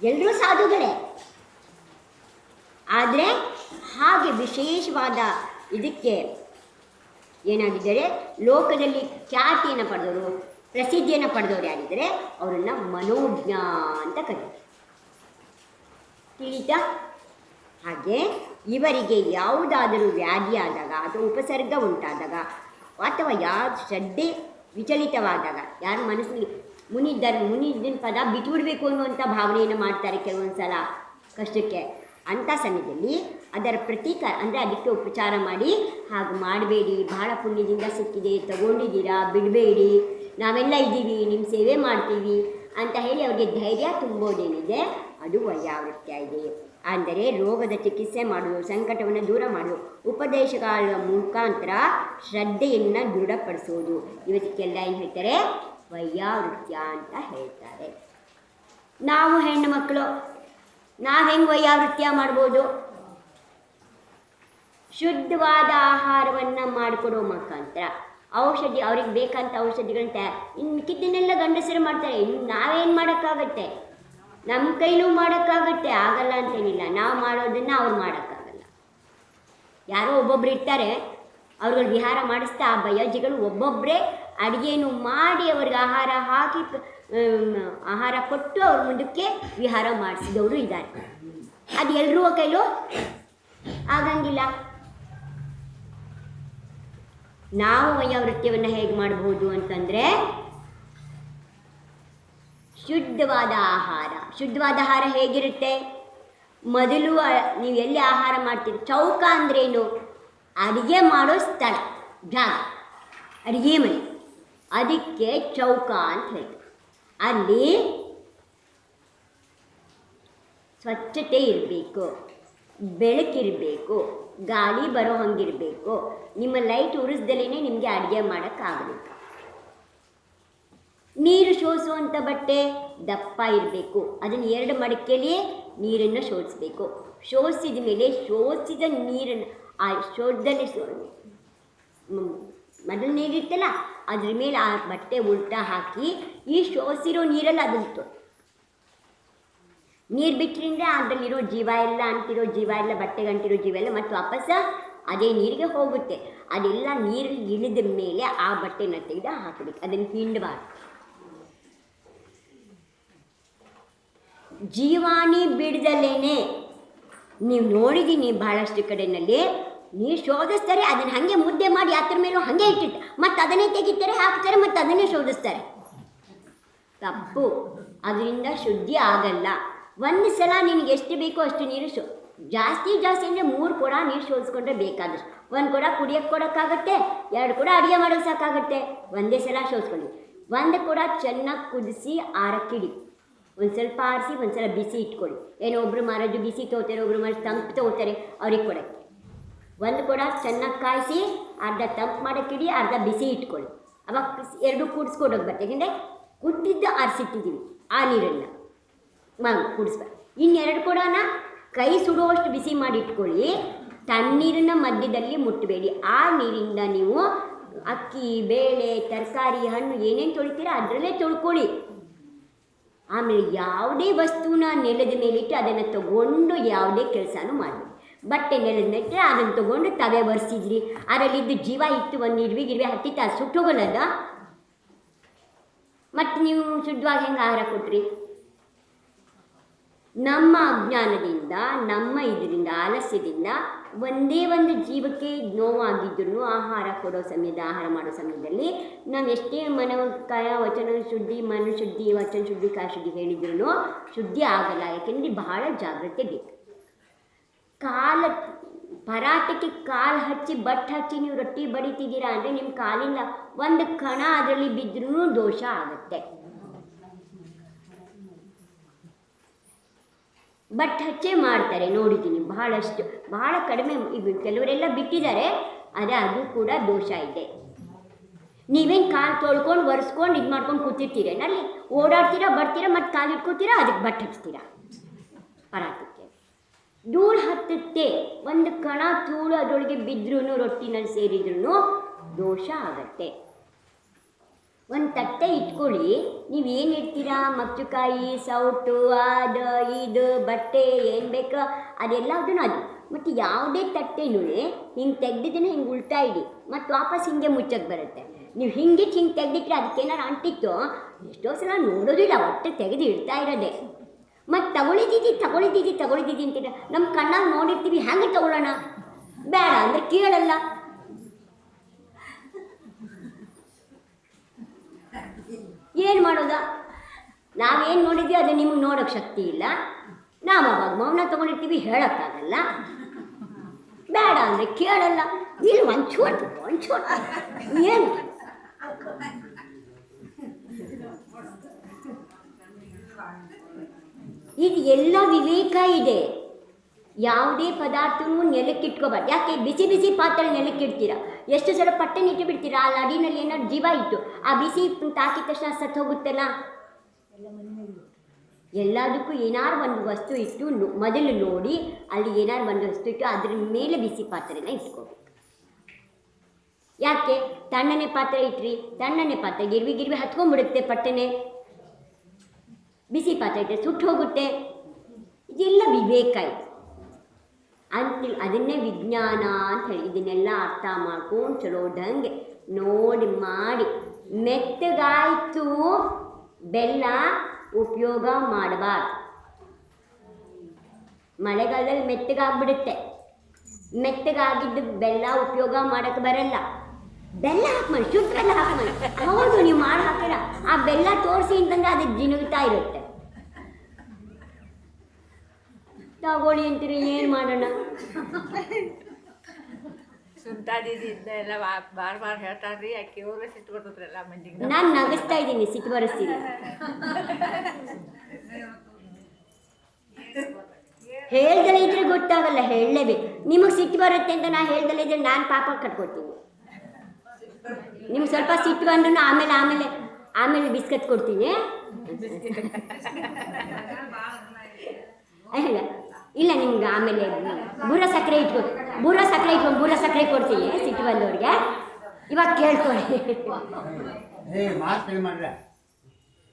ಎಲ್ಲರೂ ಸಾಧುಗಳೇ. ಆದರೆ ಹಾಗೆ ವಿಶೇಷವಾದ ಇದಕ್ಕೆ ಏನಾಗಿದ್ದರೆ, ಲೋಕದಲ್ಲಿ ಖ್ಯಾತಿಯನ್ನು ಪಡೆದವರು, ಪ್ರಸಿದ್ಧಿಯನ್ನು ಪಡೆದವರು ಯಾರಿದ್ದರೆ, ಅವರನ್ನು ಮನೋಜ್ಞ ಅಂತ ಕರೀತಾರೆ. ತಿಳಿತಾ? ಹಾಗೆ ಇವರಿಗೆ ಯಾವುದಾದರೂ ವ್ಯಾಧಿಯಾದಾಗ ಅಥವಾ ಉಪಸರ್ಗ ಉಂಟಾದಾಗ ಅಥವಾ ಯಾವ ಶ್ರದ್ಧೆ ವಿಚಲಿತವಾದಾಗ, ಯಾರು ಮನಸ್ಸಿನಲ್ಲಿ ಮುನಿ ಮುನಿದ್ದಿನ ಪದ ಬಿಟ್ಬಿಡ್ಬೇಕು ಅನ್ನುವಂಥ ಭಾವನೆಯನ್ನು ಮಾಡ್ತಾರೆ ಕೆಲವೊಂದು ಸಲ ಕಷ್ಟಕ್ಕೆ. ಅಂಥ ಸಮಯದಲ್ಲಿ ಅದರ ಪ್ರತೀಕಾರ ಅಂದರೆ ಅದಕ್ಕೆ ಉಪಚಾರ ಮಾಡಿ, ಹಾಗೆ ಮಾಡಬೇಡಿ, ಬಹಳ ಪುಣ್ಯದಿಂದ ಸಿಕ್ಕಿದೆ, ತಗೊಂಡಿದ್ದೀರಾ, ಬಿಡಬೇಡಿ, ನಾವೆಲ್ಲ ಇದ್ದೀವಿ ನಿಮ್ಮ ಸೇವೆ ಮಾಡ್ತೀವಿ ಅಂತ ಹೇಳಿ ಅವರಿಗೆ ಧೈರ್ಯ ತುಂಬೋದೇನಿದೆ, ಅದು ವೈಯಾವೃತ್ಯ ಇದೆ. ಅಂದರೆ ರೋಗದ ಚಿಕಿತ್ಸೆ ಮಾಡುವ, ಸಂಕಟವನ್ನು ದೂರ ಮಾಡುವ ಉಪದೇಶಗಳ ಮುಖಾಂತರ ಶ್ರದ್ಧೆಯನ್ನು ದೃಢಪಡಿಸುವುದು. ಇವತ್ತಿಗೆಲ್ಲ ಏನು ಹೇಳ್ತಾರೆ? ವೈಯಾವೃತ್ಯ ಅಂತ ಹೇಳ್ತಾರೆ. ನಾವು ಹೆಣ್ಣು ಮಕ್ಕಳು, ನಾವು ಹೆಂಗೆ ವೈಯಾವೃತ್ಯ ಮಾಡ್ಬೋದು? ಶುದ್ಧವಾದ ಆಹಾರವನ್ನು ಮಾಡಿಕೊಡೋ ಮುಖಾಂತರ. ಔಷಧಿ, ಅವ್ರಿಗೆ ಬೇಕಂತ ಔಷಧಿಗಳನ್ನ ತಯಾರು ಇನ್ನು ಮಿಕ್ಕಿದ್ದನ್ನೆಲ್ಲ ಗಂಡಸರು ಮಾಡ್ತಾರೆ, ಇನ್ನು ನಾವೇನು ಮಾಡೋಕ್ಕಾಗತ್ತೆ? ನಮ್ಮ ಕೈಲೂ ಮಾಡೋಕ್ಕಾಗತ್ತೆ, ಆಗಲ್ಲ ಅಂತೇನಿಲ್ಲ. ನಾವು ಮಾಡೋದನ್ನು ಅವ್ರು ಮಾಡೋಕ್ಕಾಗಲ್ಲ. ಯಾರೋ ಒಬ್ಬೊಬ್ರು ಇರ್ತಾರೆ, ಅವ್ರುಗಳು ವಿಹಾರ ಮಾಡಿಸ್ತಾ ಆ ಭಯಜಿಗಳು ಒಬ್ಬೊಬ್ಬರೇ ಅಡುಗೆಯನ್ನು ಮಾಡಿ ಅವ್ರಿಗೆ ಆಹಾರ ಹಾಕಿ ಆಹಾರ ಕೊಟ್ಟು ಅವ್ರ ಮುಂದಕ್ಕೆ ವಿಹಾರ ಮಾಡಿಸಿದವರು ಇದ್ದಾರೆ. ಅದು ಎಲ್ಲರೂ ಕೈಲೂ ಆಗಂಗಿಲ್ಲ. ನಾವು ವಯೋವೃತ್ತಿಯವನ್ನು ಹೇಗೆ ಮಾಡಬಹುದು ಅಂತಂದರೆ ಶುದ್ಧವಾದ ಆಹಾರ. ಶುದ್ಧವಾದ ಆಹಾರ ಹೇಗಿರುತ್ತೆ? ಮೊದಲು ನೀವು ಎಲ್ಲಿ ಆಹಾರ ಮಾಡ್ತೀರಿ? ಚೌಕ ಅಂದ್ರೇನು ಅಡುಗೆ ಮಾಡೋ ಸ್ಥಳ, ಜಾಗ. ಅಡುಗೆ ಮನೆ. ಅದಕ್ಕೆ ಚೌಕ ಅಂತ ಹೇಳ್ತಾರೆ ಅಲ್ಲಿ ಸ್ವಚ್ಛತೆ ಇರಬೇಕು ಬೆಳಕಿರಬೇಕು ಗಾಳಿ ಬರೋ ಹಂಗಿರಬೇಕು. ನಿಮ್ಮ ಲೈಟ್ ಉರಿಸ್ದಲೇ ನಿಮಗೆ ಅಡುಗೆ ಮಾಡೋಕ್ಕಾಗಬೇಕು. ನೀರು ಶೋಸುವಂಥ ಬಟ್ಟೆ ದಪ್ಪ ಇರಬೇಕು. ಅದನ್ನು ಎರಡು ಮಡಿಕೆಯಲ್ಲಿಯೇ ನೀರನ್ನು ಶೋಧಿಸಬೇಕು ಶೋಸಿದ ಮೇಲೆ ಶೋಸಿದ ನೀರನ್ನು, ಆ ಶೋಧದಲ್ಲಿ ನೀರಿತ್ತಲ್ಲ ಮೊದಲು ನೀರಿರ್ತಲ್ಲ ಅದ್ರ ಮೇಲೆ ಆ ಬಟ್ಟೆ ಉಲ್ಟಾ ಹಾಕಿ ಈ ಶೋಸಿರೋ ನೀರಲ್ಲಿ ಅದಂತು ನೀರು ಬಿಟ್ಟರಿಂದ ಅದರಲ್ಲಿರೋ ಜೀವ ಎಲ್ಲ ಅಂತಿರೋ ಜೀವ ಎಲ್ಲ, ಬಟ್ಟೆಗೆ ಅಂಟಿರೋ ಜೀವ ಎಲ್ಲ ಮತ್ತು ವಾಪಸ್ ಅದೇ ನೀರಿಗೆ ಹೋಗುತ್ತೆ. ಅದೆಲ್ಲ ನೀರಲ್ಲಿ ಇಳಿದ ಮೇಲೆ ಆ ಬಟ್ಟೆನ ತೆಗೆದು ಹಾಕಬೇಕು. ಅದನ್ನು ಹಿಂಡಬಾರ್ದು ಜೀವಾಣಿ ಬಿಡದಲ್ಲೇನೆ. ನೀವು ನೋಡಿದ್ದೀನಿ ಬಹಳಷ್ಟು ಕಡೆಯಲ್ಲಿ ನೀರು ಶೋಧಿಸ್ತಾರೆ, ಅದನ್ನು ಹಾಗೆ ಮುದ್ದೆ ಮಾಡಿ ಅದ್ರ ಮೇಲೂ ಹಾಗೆ ಇಟ್ಟಿಟ್ಟು ಮತ್ತು ಅದನ್ನೇ ತೆಗಿತಾರೆ, ಹಾಕ್ತಾರೆ, ಮತ್ತು ಅದನ್ನೇ ಶೋಧಿಸ್ತಾರೆ. ತಪ್ಪು. ಅದರಿಂದ ಶುದ್ಧಿ ಆಗಲ್ಲ. ಒಂದು ಸಲ ನಿನಗೆ ಎಷ್ಟು ಬೇಕೋ ಅಷ್ಟು ನೀರು ಶೋ, ಜಾಸ್ತಿ ಜಾಸ್ತಿ ಅಂದರೆ ಮೂರು ಕೊಡ ನೀರು ಶೋಧಿಸ್ಕೊಂಡ್ರೆ ಬೇಕಾದಷ್ಟು. ಒಂದು ಕೊಡ ಕುಡಿಯೋಕ್ಕೆ ಕೊಡೋಕ್ಕಾಗತ್ತೆ, ಎರಡು ಕೂಡ ಅಡುಗೆ ಮಾಡೋಕ್ಕೆ ಸಾಕಾಗುತ್ತೆ. ಒಂದೇ ಸಲ ಶೋಧಿಸ್ಕೊಳ್ಳಿ. ಒಂದು ಕೂಡ ಚೆನ್ನಾಗಿ ಕುದಿಸಿ ಆರಕ್ಕಿಡಿ. ಒಂದು ಸ್ವಲ್ಪ ಆರಿಸಿ, ಒಂದು ಸಲ ಬಿಸಿ ಇಟ್ಕೊಳ್ಳಿ. ಏನೋ ಒಬ್ಬರು ಮಾರೋದು ಬಿಸಿ ತೊಗೋತಾರೆ ಒಬ್ಬರು ಮಾರೋದು ತಂಪು ತಗೋತಾರೆ ಅವ್ರಿಗೆ ಕೊಡೋಕ್ಕೆ ಒಂದು ಕೊಡ ಚೆನ್ನಾಗಿ ಕಾಯಿಸಿ, ಅರ್ಧ ತಂಪು ಮಾಡೋಕ್ಕಿಡಿ ಅರ್ಧ ಬಿಸಿ ಇಟ್ಕೊಳ್ಳಿ. ಅವಾಗ ಎರಡು ಕೂಡಿಸ್ಕೊಡೋಕೆ ಬರ್ತದೆ ಯಾಕೆಂದರೆ ಕುಟ್ಟಿದ್ದು ಆರಿಸಿಟ್ಟಿದ್ದೀವಿ ಆ ನೀರನ್ನು. ಮಾ, ಕುಡಿಸ್ಬ. ಇನ್ನೆರಡು ಕೊಡನ ಕೈ ಸುಡುವಷ್ಟು ಬಿಸಿ ಮಾಡಿ ಇಟ್ಕೊಳ್ಳಿ. ತಣ್ಣೀರನ್ನ ಮಧ್ಯದಲ್ಲಿ ಮುಟ್ಟಬೇಡಿ ಆ ನೀರಿಂದ ನೀವು ಅಕ್ಕಿ, ಬೇಳೆ, ತರಕಾರಿ, ಹಣ್ಣು ಏನೇನು ತೊಳಿತೀರ ಅದರಲ್ಲೇ ತೊಳ್ಕೊಳ್ಳಿ. ಆಮೇಲೆ ಯಾವುದೇ ವಸ್ತುನ ನೆಲದ ಮೇಲಿಟ್ಟು ಅದನ್ನು ತಗೊಂಡು ಯಾವುದೇ ಕೆಲಸನೂ ಮಾಡಿ ಬಟ್ಟೆ ನೆಲದ ಮೇಲೆ ಅದನ್ನು ತಗೊಂಡು ತವೆ ಒರೆಸಿದ್ರಿ. ಅದರಲ್ಲಿದ್ದು ಜೀವ ಇತ್ತು ಒಂದು ಇರುವೆ ಗಿರ್ವೆ ಹತ್ತಿತ್ತು ಅದು ಸುಟ್ಟೋಗಲ್ಲದ ಮತ್ತು ನೀವು ಶುದ್ಧವಾಗಿ ಹೆಂಗೆ ಆಹಾರ ಕೊಟ್ರಿ? ನಮ್ಮ ಅಜ್ಞಾನದಿಂದ, ನಮ್ಮ ಇದರಿಂದ, ಆಲಸ್ಯದಿಂದ ಒಂದೇ ಒಂದು ಜೀವಕ್ಕೆ ನೋವಾಗಿದ್ರೂ ಆಹಾರ ಕೊಡೋ ಸಮಯದ, ಆಹಾರ ಮಾಡೋ ಸಮಯದಲ್ಲಿ ನಾವು ಎಷ್ಟೇ ಮನ ಕಾಯ ವಚನ ಶುದ್ಧಿ ಮನ ಶುದ್ಧಿ ವಚನ ಶುದ್ಧಿ, ಕಾಯ ಶುದ್ಧಿ ಹೇಳಿದ್ರೂ ಶುದ್ಧಿ ಆಗಲ್ಲ. ಯಾಕೆಂದರೆ ಬಹಳ ಜಾಗ್ರತೆ ಬೇಕು. ಕಾಲ ಪರಾಟಕ್ಕೆ ಕಾಲು ಹಚ್ಚಿ, ಬಟ್ ಹಚ್ಚಿ ನೀವು ರೊಟ್ಟಿ ಬಡಿತಿದ್ದೀರಾ ಅಂದರೆ ನಿಮ್ಮ ಕಾಲಿಂದ ಒಂದು ಕಣ ಅದರಲ್ಲಿ ಬಿದ್ದರೂ ದೋಷ ಆಗುತ್ತೆ. ಬಟ್ ಹಚ್ಚೇ ಮಾಡ್ತಾರೆ, ನೋಡಿದ್ದೀನಿ. ಬಹಳಷ್ಟು, ಬಹಳ ಕಡಿಮೆ ಈಗ ಕೆಲವರೆಲ್ಲ ಬಿಟ್ಟಿದ್ದಾರೆ, ಆದರೆ ಅದು ಕೂಡ ದೋಷ ಇದೆ. ನೀವೇನು ಕಾಲು ತೊಳ್ಕೊಂಡು, ಒರೆಸ್ಕೊಂಡು ಇದು ಮಾಡ್ಕೊಂಡು ಕೂತಿರ್ತೀರೇನಲ್ಲಿ ಓಡಾಡ್ತೀರಾ, ಬರ್ತೀರಾ, ಮತ್ತು ಕಾಲು ಇಟ್ಕೋತೀರಾ ಅದಕ್ಕೆ ಬಟ್ ಹಚ್ತೀರಾ? ಪರಾಟಕ್ಕೆ ಧೂಳು ಹತ್ತುತ್ತೆ, ಒಂದು ಕಣ ಧೂಳು ಅದರೊಳಗೆ ಬಿದ್ರೂ ರೊಟ್ಟಿನಲ್ಲಿ ಸೇರಿದ್ರೂ ದೋಷ ಆಗತ್ತೆ. ಒಂದು ತಟ್ಟೆ ಇಟ್ಕೊಳ್ಳಿ. ನೀವು ಏನು ಇಡ್ತೀರಾ? ಮಚ್ಚುಕಾಯಿ, ಸೌಟು ಅದು ಇದು ಬಟ್ಟೆ, ಏನು ಬೇಕೋ ಅದೆಲ್ಲದನ್ನು ಅದು. ಮತ್ತು ಯಾವುದೇ ತಟ್ಟೆನೂ ಹಿಂಗೆ ತೆಗ್ದಿದ್ದನ್ನು ಹಿಂಗೆ ಉಳ್ತಾ ಇಡಿ. ಮತ್ತು ವಾಪಸ್ ಹಿಂಗೆ ಮುಚ್ಚಕ್ಕೆ ಬರುತ್ತೆ. ನೀವು ಹಿಂಗೆ ಹಿಂಗೆ ತೆಗ್ದಿಟ್ರೆ ಅದಕ್ಕೇನಾರು ಅಂಟಿತ್ತು, ಎಷ್ಟೋ ಸಲ ನೋಡೋದಿಲ್ಲ ಒಟ್ಟು ತೆಗೆದು ಇಡ್ತಾ ಇರೋದೆ. ಮತ್ತು ತಗೊಳಿದ್ದೀವಿ ತಗೊಳಿದ್ದೀವಿ ತಗೊಳಿದ್ದೀವಿ ಅಂತೀರ ನಮ್ಮ ಕಣ್ಣಾಗ ನೋಡಿರ್ತೀವಿ, ಹ್ಯಾಂಗೆ ತಗೊಳ್ಳೋಣ ಬೇಡ ಅಂದರೆ ಕೇಳಲ್ಲ. ಏನು ಮಾಡೋದ? ನಾವೇನು ನೋಡಿದ್ವಿ, ಅದು ನಿಮಗೆ ನೋಡೋಕ್ಕೆ ಶಕ್ತಿ ಇಲ್ಲ. ನಾವು ಅವಾಗ ಮೌನ ತೊಗೊಂಡಿರ್ತೀವಿ, ಹೇಳೋಕ್ಕಾಗಲ್ಲ. ಬೇಡ ಅಂದರೆ ಕೇಳಲ್ಲ. ಇಲ್ಲಿ ಒಂಚೂರು ಒಂಚೂರು. ಏನು? ಇದು ಎಲ್ಲ ವಿವೇಕ ಇದೆ. ಯಾವುದೇ ಪದಾರ್ಥವೂ ನೆಲಕ್ಕಿಟ್ಕೋಬಾರ್ದು. ಯಾಕೆ? ಬಿಸಿ ಬಿಸಿ ಪಾತ್ರೆ ನೆಲಕ್ಕಿಡ್ತೀರಾ? ಎಷ್ಟು ಸಲ ಪಟ್ಟೆ ಇಟ್ಟು ಬಿಡ್ತೀರಾ? ಆ ಅಡಿನಲ್ಲಿ ಏನಾದ್ರು ಜೀವ ಇತ್ತು. ಆ ಬಿಸಿ ತಾಕಿದ ತಕ್ಷಣ ಸತ್ತು ಹೋಗುತ್ತಲ್ಲ ಎಲ್ಲದಕ್ಕೂ ಏನಾರು ಒಂದು ವಸ್ತು ಇಟ್ಟು ಮೊದಲು ನೋಡಿ, ಅಲ್ಲಿ ಏನಾರು ಒಂದು ವಸ್ತು ಇಟ್ಟು ಅದ್ರ ಮೇಲೆ ಬಿಸಿ ಪಾತ್ರೆನ ಇಟ್ಕೋಬೇಕು. ಯಾಕೆ? ತಣ್ಣನೆ ಪಾತ್ರೆ ಇಟ್ರಿ. ತಣ್ಣನೆ ಪಾತ್ರೆ ಗಿರ್ವಿ ಗಿರ್ವಿ ಹತ್ಕೊಂಡ್ಬಿಡುತ್ತೆ ಪಟ್ಟೆನೆ. ಬಿಸಿ ಪಾತ್ರೆ ಇಟ್ಟರೆ ಸುಟ್ಟು ಹೋಗುತ್ತೆ. ಇದೆಲ್ಲ ವಿವೇಕ ಇದೆ. ಅಂತೇಳಿ ಅದನ್ನೇ ವಿಜ್ಞಾನ ಅಂತ ಹೇಳಿ ಇದನ್ನೆಲ್ಲ ಅರ್ಥ ಮಾಡ್ಕೊಂಡು ಚಲೋದಂಗೆ ನೋಡಿ ಮಾಡಿ. ಮೆತ್ತಗಾಯಿತು, ಬೆಲ್ಲ ಉಪಯೋಗ ಮಾಡಬಾರ್ದು. ಮಳೆಗಾಲದಲ್ಲಿ ಮೆತ್ತಗಾಗ್ಬಿಡುತ್ತೆ. ಮೆತ್ತಗಾಗಿದ್ದು ಬೆಲ್ಲ ಉಪಯೋಗ ಮಾಡೋಕ್ಕೆ ಬರಲ್ಲ. ಬೆಲ್ಲ ಹಾಕಿ ಶುದ್ಧ ಬೆಲ್ಲ ಹಾಕಿ ಹೌದು, ನೀವು ಮಾಡಿ ಹಾಕಿರ ಆ ಬೆಲ್ಲ ತೋರಿಸಿ ಅಂತಂದ್ರೆ ಅದು ಜಿನುಗ್ತಾ ಇರುತ್ತೆ. ತಗೊಳ್ಳಿ ಅಂತೀರಿ ಏನು ಮಾಡೋಣ? ಸುಂಟಾದಿದ್ದ ಎಲ್ಲ ಬಾರ್ ಬಾರ್ ಹೇಳ್ತಾರ್ರಿ ಆಕೆ ಸಿಟ್ಟು ಬರ್ತದ್ರಿ ಎಲ್ಲ ಮಂದಿಗೆ ನಾನು ನಗಿಸ್ತಾ ಇದ್ದೀನಿ ಸಿಟ್ಟು ಬರೆಸ್ತೀನಿ. ಹೇಳ್ದಲೇ ಇದ್ರೆ ಗೊತ್ತಾಗಲ್ಲ ಹೇಳಲೇಬೇಕು. ನಿಮಗೆ ಸಿಟ್ಟು ಬರುತ್ತೆ ಅಂತ ನಾ ಹೇಳ್ದಲೇ ಇದ್ರೆ ನಾನು ಪಾಪ ಕಟ್ಕೊಡ್ತೀನಿ. ನಿಮ್ಗೆ ಸ್ವಲ್ಪ ಸಿಟ್ಟು ಬಂದ್ರು ಆಮೇಲೆ ಆಮೇಲೆ ಆಮೇಲೆ ಬಿಸ್ಕತ್ ಕೊಡ್ತೀನಿ. ಇಲ್ಲ ಇಲ್ಲ ನಿಮ್ಗೆ ಆಮೇಲೆ ಬೂರ ಸಕ್ಕರೆ ಇಟ್ಕೊ ಬೂರ ಸಕ್ಕರೆ ಇಟ್ಕೊಂಡು ಬೂರ ಸಕ್ಕರೆ ಕೊಡ್ತೀನಿ ಸಿಟ್ಟು ಬಂದವ್ರಿಗೆ. ಇವಾಗ ಕೇಳ್ಕೊಳ್ಳಿ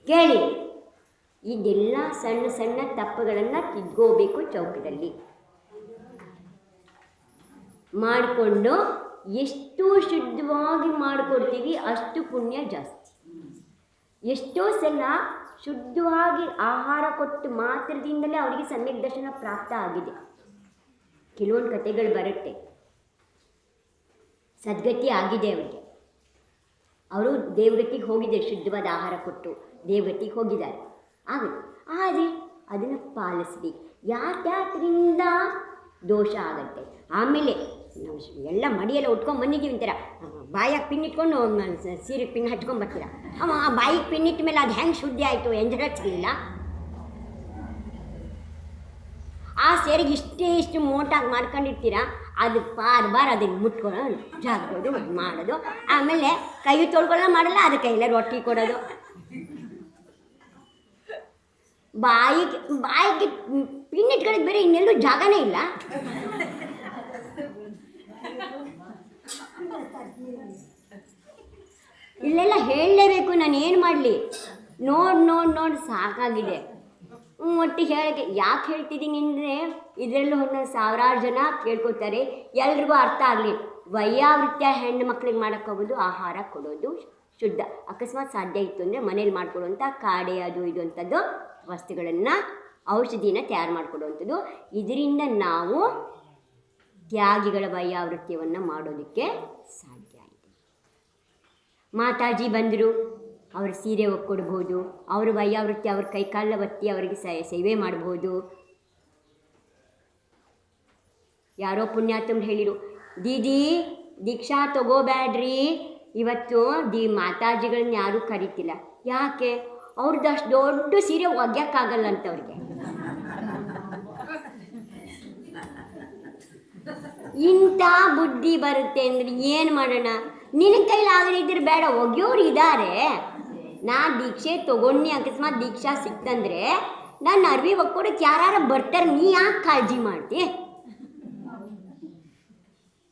ಕೇಳಿ. ಇದೆಲ್ಲ ಸಣ್ಣ ಸಣ್ಣ ತಪ್ಪುಗಳನ್ನು ತಿದ್ಕೋಬೇಕು ಚೌಕದಲ್ಲಿ. ಮಾಡಿಕೊಂಡು ಎಷ್ಟು ಶುದ್ಧವಾಗಿ ಮಾಡಿಕೊಡ್ತೀವಿ ಅಷ್ಟು ಪುಣ್ಯ ಜಾಸ್ತಿ. ಎಷ್ಟೋ ಸಲ ಶುದ್ಧವಾಗಿ ಆಹಾರ ಕೊಟ್ಟು ಮಾತ್ರದಿಂದಲೇ ಅವರಿಗೆ ಸಮ್ಯಕ್ ದರ್ಶನ ಪ್ರಾಪ್ತ ಆಗಿದೆ. ಕೆಲವೊಂದು ಕಥೆಗಳು ಬರುತ್ತೆ. ಸದ್ಗತಿ ಆಗಿದೆ ಅವರಿಗೆ. ಅವರು ದೇವಗತಿಗೆ ಹೋಗಿದ್ದಾರೆ, ಶುದ್ಧವಾದ ಆಹಾರ ಕೊಟ್ಟು ದೇವಗತಿಗೆ ಹೋಗಿದ್ದಾರೆ. ಆಗುತ್ತೆ ಆದರೆ ಅದನ್ನು ಪಾಲಿಸ್ಬೇಕು. ಯಾಕ್ಯಾಕ್ರಿಂದ ದೋಷ ಆಗುತ್ತೆ? ಆಮೇಲೆ ನಾವು ಎಲ್ಲ ಮಡಿಯೆಲ್ಲ ಉಟ್ಕೊಂಡು ಬಂದಿದ್ದೀವಿ ಅಂತೀರ ಬಾಯಾಗ ಪಿನ್ ಇಟ್ಕೊಂಡು ಸೀರೆಗೆ ಪಿನ್ ಹಚ್ಕೊಂಡು ಬರ್ತೀರ. ಅವ ಆ ಬಾಯಿಗೆ ಪಿನ್ ಇಟ್ಟ ಮೇಲೆ ಅದು ಹೆಂಗೆ ಶುದ್ಧಿ ಆಯಿತು, ಎಂಜರ ಆ ಸೇರಿಗೆ ಇಷ್ಟೇ ಇಷ್ಟು ಮೋಟಾಗಿ ಮಾಡ್ಕೊಂಡಿರ್ತೀರ, ಅದು ಬಾರ್ ಬಾರ್ ಅದನ್ನು ಮುಟ್ಕೊಳ್ಳೋದು ಜಾಗೋದು ಮಾಡೋದು. ಆಮೇಲೆ ಕೈ ತೊಳ್ಕೊಳ್ಳೋ ಮಾಡಲ್ಲ, ಅದು ಕೈಲೇ ರೊಟ್ಟಿ ಕೊಡೋದು. ಬಾಯಿಗೆ ಬಾಯಿಗೆ ಪಿನ್ ಇಟ್ಕೊಳ್ಳೋದು ಬೇರೆ ಇನ್ನೆಲ್ಲೂ ಜಾಗನೇ ಇಲ್ಲ. ಇಲ್ಲೆಲ್ಲ ಹೇಳಲೇಬೇಕು, ನಾನು ಏನು ಮಾಡಲಿ? ನೋಡಿ ನೋಡಿ ನೋಡಿ, ಸಾಕಾಗಿದೆ. ಒಟ್ಟು ಹೇಳೋಕ್ಕೆ, ಯಾಕೆ ಹೇಳ್ತಿದ್ದೀನಿ ಅಂದರೆ, ಇದರಲ್ಲೂ ಒಂದು ಸಾವಿರಾರು ಜನ ಕೇಳ್ಕೊತಾರೆ, ಎಲ್ರಿಗೂ ಅರ್ಥ ಆಗಲಿ. ವೈಯಾವೃತ್ಯ ಹೆಣ್ಣು ಮಕ್ಳಿಗೆ ಮಾಡೋಕ್ಕೋಗೋದು ಆಹಾರ ಕೊಡೋದು ಶುದ್ಧ. ಅಕಸ್ಮಾತ್ ಸಾಧ್ಯ ಇತ್ತು ಅಂದರೆ ಮನೇಲಿ ಮಾಡ್ಕೊಡುವಂಥ ಕಾಡೆ, ಅದು, ಇದು ಅಂಥದ್ದು ವಸ್ತುಗಳನ್ನು ಔಷಧಿನ ತಯಾರು ಮಾಡಿಕೊಡುವಂಥದ್ದು. ಇದರಿಂದ ನಾವು ತ್ಯಾಗಿಗಳ ವೈಯಾವೃತ್ಯವನ್ನು ಮಾಡೋದಕ್ಕೆ ಸಾಧ್ಯ ಆಯಿತು ಮಾತಾಜಿ ಬಂದರು, ಅವ್ರ ಸೀರೆ ಒಕ್ಕೊಡ್ಬೋದು ಅವ್ರ ವೈಯಾವೃತ್ತಿ ಅವ್ರ ಕೈಕಾಲ ಒತ್ತಿ ಅವರಿಗೆ ಸೇವೆ ಮಾಡ್ಬೋದು. ಯಾರೋ ಪುಣ್ಯಾತ್ಮರು ಹೇಳಿರು ದೀದಿ, ದೀಕ್ಷಾ ತಗೋಬ್ಯಾಡ್ರಿ. ಇವತ್ತು ದಿ ಮಾತಾಜಿಗಳನ್ನ ಯಾರೂ ಕರಿತಿಲ್ಲ. ಯಾಕೆ? ಅವ್ರದ್ದು ಅಷ್ಟು ದೊಡ್ಡ ಸೀರೆ ಒಗ್ಯಕ್ಕಾಗಲ್ಲ ಅಂತ ಅವ್ರಿಗೆ ಇಂಥ ಬುದ್ಧಿ ಬರುತ್ತೆ ಅಂದ್ರೆ ಏನು ಮಾಡೋಣ? ನಿನ್ನ ಕೈಲಿ ಆಗದಿದ್ರೆ ಬೇಡ, ಒಗೆಯೋರು ಇದ್ದಾರೆ ನಾ ದೀಕ್ಷೆ ತಗೊಂಡು ಅಕಸ್ಮಾತ್ ದೀಕ್ಷಾ ಸಿಕ್ತಂದ್ರೆ ನಾನು ಅರ್ವಿ ಒಕ್ಕೊಡಕ್ಕೆ ಯಾರು ಬರ್ತಾರೆ, ನೀ ಯಾಕೆ ಕಾಳಜಿ ಮಾಡ್ತಿ?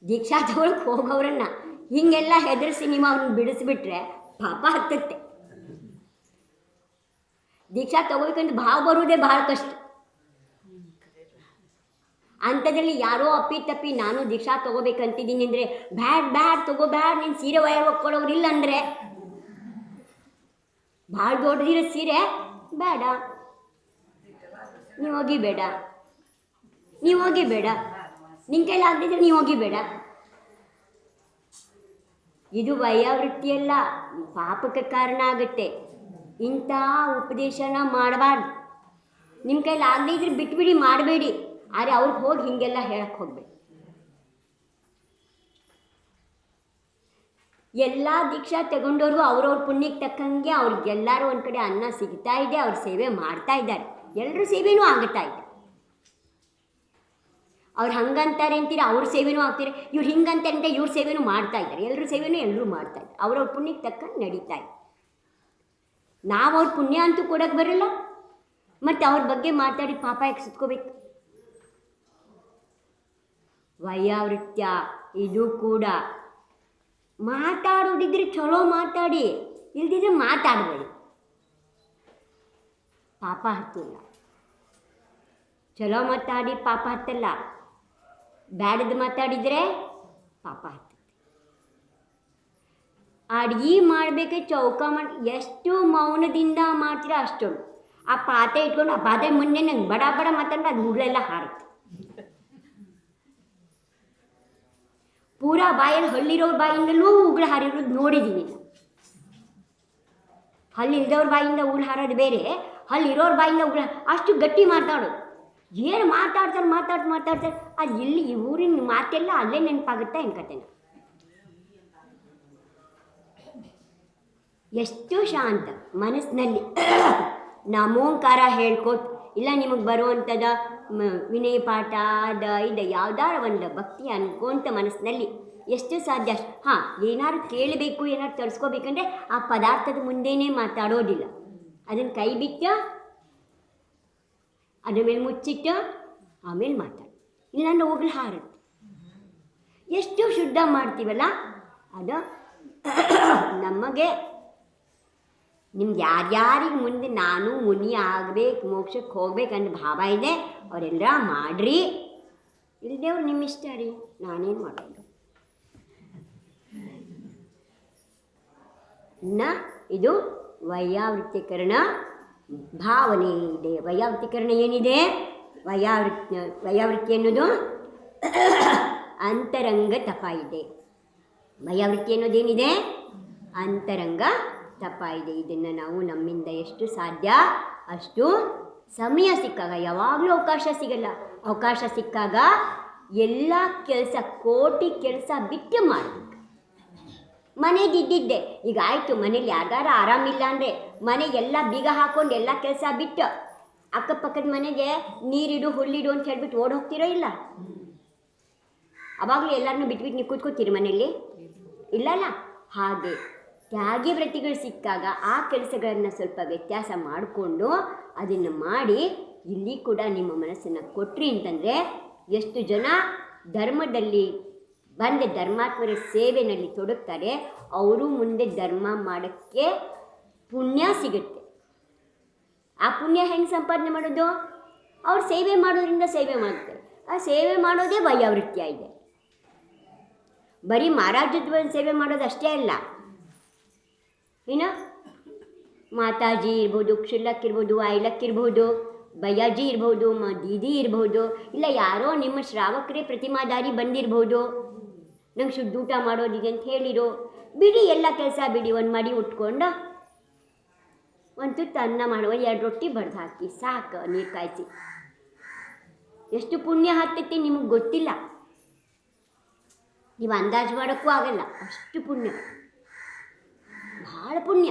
ದೀಕ್ಷಾ ತಗೊಳಕ್ ಹೋಗೋರನ್ನ ಹಿಂಗೆಲ್ಲ ಹೆದರ್ಸಿ ನೀವು ಅವ್ರನ್ನ ಬಿಡಿಸ್ಬಿಟ್ರೆ ಪಾಪ ಹತ್ತುತ್ತೆ ದೀಕ್ಷಾ ತಗೋಬೇಕಂದ್ರೆ ಭಾವ ಬರುವುದೇ ಭಾಳ ಕಷ್ಟ. ಅಂಥದ್ರಲ್ಲಿ ಯಾರೋ ಅಪ್ಪಿ ತಪ್ಪಿ ನಾನು ದೀಕ್ಷಾ ತಗೋಬೇಕಂತಿದ್ದೀನಿ ಅಂದರೆ, ಬ್ಯಾಡ್ ಬ್ಯಾಡ್, ತಗೋ, ಬ್ಯಾಡ್, ನೀನು ಸೀರೆ ವಯ ಒಕ್ಕೊಳ್ಳೋರಿಲ್ಲ ಅಂದರೆ? ಭಾಳ ದೊಡ್ಡದಿರೋ ಸೀರೆ? ಬೇಡ. ನೀವು ಹೋಗಿ ಬೇಡ. ನೀವು ಹೋಗಿ ಬೇಡ. ನಿನ್ನ ಕೈಲಿ ಆಗದಿದ್ರೆ ನೀವು ಹೋಗಿ ಬೇಡ. ಇದು ವಯೋವೃತ್ತಿಯಲ್ಲ, ಪಾಪಕ್ಕೆ ಕಾರಣ ಆಗುತ್ತೆ. ಇಂಥ ಉಪದೇಶನ ಮಾಡಬಾರ್ದು. ನಿಮ್ಮ ಕೈಲಿ ಆಗದೇ ಇದ್ರೆ ಬಿಟ್ಬಿಡಿ, ಮಾಡಬೇಡಿ. ಆದರೆ ಅವ್ರಿಗೆ ಹೋಗಿ ಹೀಗೆಲ್ಲ ಹೇಳಕ್ಕೆ ಹೋಗ್ಬೇಕು. ಎಲ್ಲ ದೀಕ್ಷಾ ತಗೊಂಡವ್ರಿಗೂ ಅವ್ರವ್ರ ಪುಣ್ಯಕ್ಕೆ ತಕ್ಕಂಗೆ ಅವ್ರಿಗೆಲ್ಲರೂ ಒಂದು ಕಡೆ ಅನ್ನ ಸಿಗ್ತಾ ಇದೆ, ಅವ್ರ ಸೇವೆ ಮಾಡ್ತಾ ಇದ್ದಾರೆ. ಎಲ್ಲರೂ ಸೇವೆನೂ ಆಗುತ್ತಾ ಇದೆ. ಅವ್ರು ಹಂಗಂತಾರೆ ಅಂತೀರ, ಅವ್ರ ಸೇವೆನೂ ಆಗ್ತೀರ? ಇವ್ರು ಹಿಂಗಂತಾರೆ ಅಂತ ಇವ್ರ ಸೇವೆನೂ ಮಾಡ್ತಾ ಇದ್ದಾರೆ. ಎಲ್ಲರ ಸೇವೆನೂ ಎಲ್ಲರೂ ಮಾಡ್ತಾ ಇದ್ದಾರೆ. ಅವ್ರವ್ರ ಪುಣ್ಯಕ್ಕೆ ತಕ್ಕಂಗೆ ನಡೀತಾ ಇದೆ. ನಾವು ಅವ್ರ ಪುಣ್ಯ ಅಂತೂ ಕೊಡೋಕ್ಕೆ ಬರಲ್ಲ, ಮತ್ತು ಅವ್ರ ಬಗ್ಗೆ ಮಾತಾಡಿ ಪಾಪ ಯಾಕೆ ಸುತ್ಕೋಬೇಕು? ವೈಯಾವೃತ್ಯ, ಇದು ಕೂಡ. ಮಾತಾಡೋದಿದ್ರೆ ಚಲೋ ಮಾತಾಡಿ, ಇಲ್ದಿದ್ರೆ ಮಾತಾಡಬೇಡಿ. ಪಾಪ ಹತ್ತಿಲ್ಲ. ಚಲೋ ಮಾತಾಡಿ, ಪಾಪ ಹತ್ತಲ್ಲ. ಬ್ಯಾಡದು ಮಾತಾಡಿದರೆ ಪಾಪ ಹತ್ತುತ್ತೆ ಅಡ್ಗೆ ಮಾಡಬೇಕೆ ಚೌಕ ಮಾಡಿ, ಎಷ್ಟು ಮೌನದಿಂದ ಮಾಡ್ತೀರ ಅಷ್ಟೊಂದು. ಆ ಪಾತೆ ಇಟ್ಕೊಂಡು ಆ ಪಾತೆ ಮುಂದೆ ನಂಗೆ ಬಡ ಬಡ ಮಾತಾಡಿದ್ರೆ ಅದು ಹುಡ್ಲೆಲ್ಲ ಹಾರುತ್ತೆ ಪೂರಾ ಬಾಯಲ್ಲಿ ಹಳ್ಳಿರೋರ ಬಾಯಿಂದಲೂ ಉಗುಳು ಹಾರಿರೋದು ನೋಡಿದ್ದೀನಿ ಹಳ್ಳಿ ಹಲ್ಲಿ ಇಲ್ದವ್ರ ಬಾಯಿಂದ ಉಗುಳು ಹಾರೋದು ಬೇರೆ ಹಲ್ಲಿ ಇರೋರ ಬಾಯಿಂದ ಉಗುಳು ಅಷ್ಟು ಗಟ್ಟಿ ಮಾತಾಡೋದು ಏನು ಮಾತಾಡ್ತಾರೆ ಮಾತಾಡ್ತಾ ಮಾತಾಡ್ತಾರೆ, ಅದು ಇಲ್ಲಿ ಈ ಊರಿನ ಮಾತೆಲ್ಲ ಅಲ್ಲೇ ನೆನಪಾಗುತ್ತೆ ಕತೆ ಎಷ್ಟು ಶಾಂತ ಮನಸ್ಸಿನಲ್ಲಿ ನಮೋಂಕಾರ ಹೇಳ್ಕೊಟ್ ಇಲ್ಲ, ನಿಮಗೆ ಬರುವಂಥದ ವಿನಯ ಪಾಠ ಅದ ಇದು ಯಾವ್ದಾರ ಒಂದು ಭಕ್ತಿ ಅನ್ಕೊಂತ ಮನಸ್ಸಿನಲ್ಲಿ ಎಷ್ಟು ಸಾಧ್ಯ? ಅಷ್ಟು ಹಾಂ, ಏನಾದ್ರು ಕೇಳಬೇಕು, ಏನಾದ್ರು ತರಿಸ್ಕೋಬೇಕಂದ್ರೆ ಆ ಪದಾರ್ಥದ ಮುಂದೆನೇ ಮಾತಾಡೋದಿಲ್ಲ. ಅದನ್ನು ಕೈ ಬಿಟ್ಟು, ಅದ್ರ ಮೇಲೆ ಮುಚ್ಚಿಟ್ಟು, ಆಮೇಲೆ ಮಾತಾಡಿ. ಇಲ್ಲ ನನ್ನ ಹೋಗ್ಲಿ ಹಾರುತ್ತೆ ಎಷ್ಟು ಶುದ್ಧ ಮಾಡ್ತೀವಲ್ಲ, ಅದು <coughs> ನಮಗೆ ನಿಮ್ಗೆ ಯಾರ್ಯಾರಿಗೆ ಮುಂದೆ ನಾನು ಮುನಿ ಆಗಬೇಕು, ಮೋಕ್ಷಕ್ಕೆ ಹೋಗ್ಬೇಕಂತ ಭಾವ ಇದೆ ಅವರೆಲ್ಲ ಮಾಡ್ರಿ. ಇಲ್ಲದೇವ್ರು ನಿಮ್ಮ ಇಷ್ಟ ರೀ, ನಾನೇನು ಮಾಡೋದು? ಇನ್ನು ಇದು ವಯಾವೃತ್ತೀಕರಣ ಭಾವನೆ ಇದೆ. ವಯಾವೃತ್ತೀಕರಣ ಏನಿದೆ? ವಯಾವೃತ್ ವಯಾವೃತ್ತಿ ಅನ್ನೋದು ಅಂತರಂಗ ತಪ ಇದೆ. ವಯಾವೃತ್ತಿ ಅನ್ನೋದೇನಿದೆ ಅಂತರಂಗ ತಪ ಇದೆ, ಇದನ್ನು ನಾವು ನಮ್ಮಿಂದ ಎಷ್ಟು ಸಾಧ್ಯ? ಅಷ್ಟು ಸಮಯ ಸಿಕ್ಕಾಗ, ಯಾವಾಗಲೂ ಅವಕಾಶ ಸಿಗಲ್ಲ. ಅವಕಾಶ ಸಿಕ್ಕಾಗ ಎಲ್ಲ ಕೆಲಸ, ಕೋಟಿ ಕೆಲಸ ಬಿಟ್ಟು ಮಾಡಬೇಕು. ಮನೆಗೆ ಇದ್ದಿದ್ದೆ ಈಗ ಆಯಿತು, ಮನೇಲಿ ಯಾರ್ದಾರ ಆರಾಮಿಲ್ಲ ಅಂದರೆ ಮನೆಗೆಲ್ಲ ಬೀಗ ಹಾಕೊಂಡು ಎಲ್ಲ ಕೆಲಸ ಬಿಟ್ಟು ಅಕ್ಕಪಕ್ಕದ ಮನೆಗೆ ನೀರಿಡು, ಹುಲ್ಲಿಡು ಅಂತ ಹೇಳ್ಬಿಟ್ಟು ಓಡ್ ಹೋಗ್ತಿರೋ ಇಲ್ಲ? ಅವಾಗಲೂ ಎಲ್ಲರನ್ನೂ ಬಿಟ್ಬಿಟ್ಟು ನೀವು ಕೂತ್ಕೋತೀರಿ ಮನೆಯಲ್ಲಿ? ಇಲ್ಲಲ್ಲ ಹಾಗೆ. ತ್ಯಾಗಿ ವ್ರತಿಗಳು ಸಿಕ್ಕಾಗ ಆ ಕೆಲಸಗಳನ್ನು ಸ್ವಲ್ಪ ವ್ಯತ್ಯಾಸ ಮಾಡಿಕೊಂಡು ಅದನ್ನು ಮಾಡಿ ಇಲ್ಲಿ ಕೂಡ ನಿಮ್ಮ ಮನಸ್ಸನ್ನು ಕೊಟ್ರಿ ಅಂತಂದರೆ ಎಷ್ಟು ಜನ ಧರ್ಮದಲ್ಲಿ ಬಂದ ಧರ್ಮಾತ್ಮರ ಸೇವೆಯಲ್ಲಿ ತೊಡಗ್ತಾರೆ, ಅವರು ಮುಂದೆ ಧರ್ಮ ಮಾಡೋಕ್ಕೆ ಪುಣ್ಯ ಸಿಗುತ್ತೆ. ಆ ಪುಣ್ಯ ಹೆಂಗೆ ಸಂಪಾದನೆ ಮಾಡೋದು? ಅವ್ರು ಸೇವೆ ಮಾಡೋದ್ರಿಂದ ಸೇವೆ ಮಾಡ್ತಾರೆ. ಆ ಸೇವೆ ಮಾಡೋದೇ ವಯೋವೃತ್ತಿ ಆಗಿದೆ ಬರೀ ಮಹಾರಾಜದ ಸೇವೆ ಮಾಡೋದು ಅಷ್ಟೇ ಅಲ್ಲ ಏನು? ಮಾತಾಜಿ ಇರ್ಬೋದು, ಕ್ಷುಲ್ಲಕ್ ಇರ್ಬೋದು ಐಲಕ್ ಇರ್ಬೋದು ಬಯ್ಯಾಜಿ ಇರ್ಬೋದು, ಮ ದೀದಿ ಇರ್ಬೋದು, ಇಲ್ಲ ಯಾರೋ ನಿಮ್ಮ ಶ್ರಾವಕರೇ ಪ್ರತಿಮಾದಾರಿ ಬಂದಿರ್ಬೋದು. ನಂಗೆ ಶುದ್ಧ ಊಟ ಮಾಡೋದಿದೆ ಅಂತ ಹೇಳಿರೋ. ಬಿಡಿ ಎಲ್ಲ ಕೆಲಸ ಬಿಡಿ, ಒಂದು ಮಡಿ ಉಟ್ಕೊಂಡು. ಒಂದು ತುತ್ತು ಅನ್ನ ಮಾಡುವ, ಎರಡು ರೊಟ್ಟಿ ಬಡ್ದು ಹಾಕಿ, ಸಾಕು, ನೀರು ಕಾಯಿಸಿ. ಎಷ್ಟು ಪುಣ್ಯ ಹತ್ತೈತಿ ನಿಮಗೆ ಗೊತ್ತಿಲ್ಲ. ನೀವು ಅಂದಾಜು ಮಾಡೋಕ್ಕೂ ಆಗಲ್ಲ, ಅಷ್ಟು ಪುಣ್ಯ. ಭಾಳ ಪುಣ್ಯ.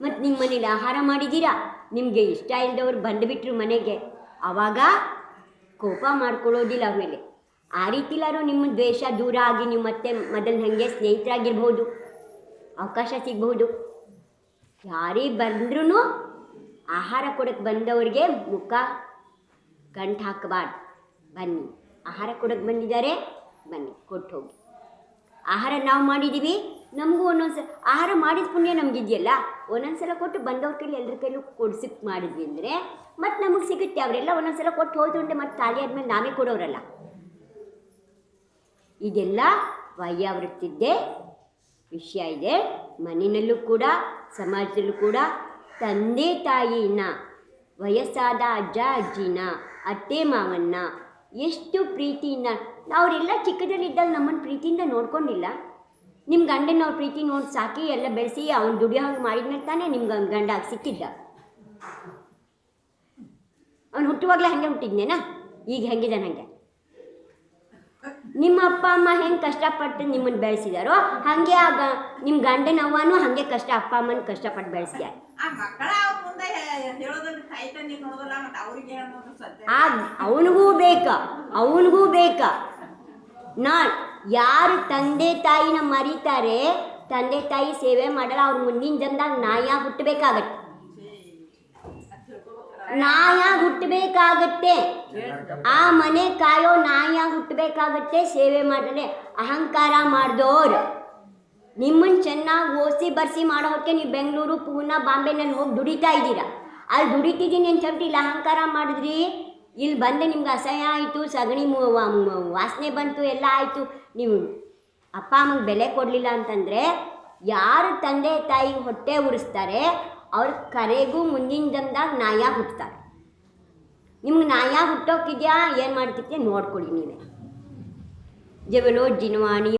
ಮತ್ತು ನಿಮ್ಮ ಮನೇಲಿ ಆಹಾರ ಮಾಡಿದ್ದೀರಾ? ನಿಮಗೆ ಇಷ್ಟ ಇಲ್ಲದವ್ರು ಬಂದುಬಿಟ್ರು ಮನೆಗೆ. ಆವಾಗ ಕೋಪ ಮಾಡ್ಕೊಳ್ಳೋದಿಲ್ಲ ಆಮೇಲೆ. ಆ ರೀತಿಲಾರು ನಿಮ್ಮ ದ್ವೇಷ ದೂರ ಆಗಿ ನೀವು ಮತ್ತೆ ಮೊದಲು ಹಾಗೆ ಸ್ನೇಹಿತರಾಗಿರ್ಬೋದು. ಅವಕಾಶ ಸಿಗಬಹುದು. ಯಾರೇ ಬಂದ್ರೂ ಆಹಾರ ಕೊಡಕ್ಕೆ ಬಂದವ್ರಿಗೆ ಮುಖ ಗಂಟು ಹಾಕಬಾರ್ದು. ಬನ್ನಿ. ಆಹಾರ ಕೊಡಕ್ಕೆ ಬಂದಿದ್ದಾರೆ. ಬನ್ನಿ, ಕೊಟ್ಟು ಹೋಗಿ. ಆಹಾರ ನಾವು ಮಾಡಿದ್ದೀವಿ ನಮಗೂ ಒಂದೊಂದು ಸಲ ಆಹಾರ ಮಾಡಿದ ಪುಣ್ಯ ನಮಗಿದೆಯಲ್ಲ? ಒಂದೊಂದು ಸಲ ಕೊಟ್ಟು ಬಂದವ್ರ ಕೈಲಿ ಎಲ್ಲರ ಕೈಲೂ ಕೊಡ್ಸಿಕ್ ಮಾಡಿದ್ವಿ ಅಂದರೆ, ಮತ್ತು ನಮಗೆ ಸಿಗುತ್ತೆ, ಅವರೆಲ್ಲ ಒಂದೊಂದು ಸಲ ಕೊಟ್ಟು ಹೋದ್ರು ಅಂದರೆ ಮತ್ತೆ ಖಾಲಿ ಆದಮೇಲೆ ನಾವೇ ಕೊಡೋರಲ್ಲ. ಇದೆಲ್ಲ ವಯ್ಯಾವೃತ್ತಿದ್ದೇ ವಿಷಯ ಇದೆ. ಮನೆಯಲ್ಲೂ ಕೂಡ, ಸಮಾಜದಲ್ಲೂ ಕೂಡ, ತಂದೆ ತಾಯಿನ ವಯಸ್ಸಾದ ಅಜ್ಜ, ಅಜ್ಜಿನ, ಅತ್ತೆ, ಮಾವನ್ನ ಎಷ್ಟು ಪ್ರೀತಿಯಿಂದ ಅವರೆಲ್ಲ ಚಿಕ್ಕದಲ್ಲಿದ್ದಾಗ ನಮ್ಮನ್ನು ಪ್ರೀತಿಯಿಂದ ನೋಡ್ಕೊಂಡಿಲ್ಲ. ನಿಮ್ಮ ಗಂಡನ ಅವ್ರ ಪ್ರೀತಿ ನೋಡಿ ಸಾಕಿ, ಎಲ್ಲ ಬೆಳೆಸಿ, ಅವ್ನು ದುಡಿಯೋ ಹಂಗೆ ಮಾಡಿದ್ಮೇಲೆ ತಾನೇ ನಿಮ್ಗೆ ಅವ್ನು ಗಂಡ ಆಗಿ ಸಿಕ್ಕಿದ್ದ. ಅವ್ನು ಹುಟ್ಟುವಾಗಲೇ ಹಾಗೆ ಹುಟ್ಟಿದ್ನೇನಾ? ಈಗ ಹೆಂಗಿದ್ದಾನೆ ಹಾಗೆ ನಿಮ್ಮ ಅಪ್ಪ, ಅಮ್ಮ ಹೆಂಗೆ ಕಷ್ಟಪಟ್ಟು ನಿಮ್ಮನ್ನು ಬೆಳೆಸಿದಾರೋ, ಹಾಗೆ ಆಗ ನಿಮ್ಮ ಗಂಡನವ್ವನೂ ಹಾಗೆ ಕಷ್ಟ, ಅಪ್ಪ, ಅಮ್ಮನ ಕಷ್ಟಪಟ್ಟು ಬೆಳೆಸಿದ್ದಾರೆ ಮುಂದೆ ಹೇಳೋದನ್ನ ಕಾಯ್ತಾನೆ ನೋಡೋದಲ್ಲ, ಮತ್ತೆ ಸತ್ಯ. ಅವನಿಗೂ ಬೇಕ ಅವನಿಗೂ ಬೇಕ. ನಾ ಯಾರು ತಂದೆ ತಾಯಿನ ಮರಿತಾರೆ, ತಂದೆ ತಾಯಿ ಸೇವೆ ಮಾಡಲ್ಲ, ಅವ್ರ ಮುಂದಿನ ಜನ್ದಾಗ ನಾಯ ಹುಟ್ಟಬೇಕಾಗತ್ತೆ ನಾಯ ಹುಟ್ಟಬೇಕಾಗತ್ತೆ ಆ ಮನೆ ಕಾಯೋ ನಾಯಾಗಿ ಹುಟ್ಟಬೇಕಾಗತ್ತೆ ಸೇವೆ ಮಾಡಲೆ ಅಹಂಕಾರ ಮಾಡ್ದೋರು. ನಿಮ್ಮನ್ನು ಚೆನ್ನಾಗಿ ಓಸಿ ಬರ್ಸಿ ಮಾಡೋಕ್ಕೆ ನೀವು ಬೆಂಗಳೂರು ಪೂನಾ ಬಾಂಬೆನಲ್ಲಿ ಹೋಗಿ ದುಡಿತಾ ಇದ್ದೀರಾ? ಅಲ್ಲಿ ದುಡಿತಿದ್ದೀನಿ ಅಂತ ಹೇಳ್ಬಿಟ್ಟು ಇಲ್ಲಿ ಅಹಂಕಾರ ಮಾಡಿದ್ರಿ? ಇಲ್ಲಿ ಬಂದೆ ನಿಮ್ಗೆ ಅಸಹ್ಯ ಆಯಿತು, ಸಗಣಿ ವಾಸನೆ ಬಂತು, ಎಲ್ಲ ಆಯಿತು. ನೀವು ಅಪ್ಪ ಅಮ್ಮಗೆ ಬೆಲೆ ಕೊಡಲಿಲ್ಲ ಅಂತಂದರೆ ಯಾರು ತಂದೆ ತಾಯಿ ಹೊಟ್ಟೆ ಉರಿಸ್ತಾರೆ, ಅವ್ರ ಕರೆಗೂ ಮುಂದಿನ ದಮ್ದಾಗ ನಾಯ ಹುಟ್ಟುತ್ತಾರೆ ನಿಮ್ಗೆ ನಾಯ ಹುಟ್ಟೋಕ್ಕಿದೆಯಾ ಏನು ಮಾಡ್ತಿದ್ದೆ ನೋಡ್ಕೊಳ್ಳಿ ನೀವೇ. ಜವಲೋ ಜಿನವಾಣಿ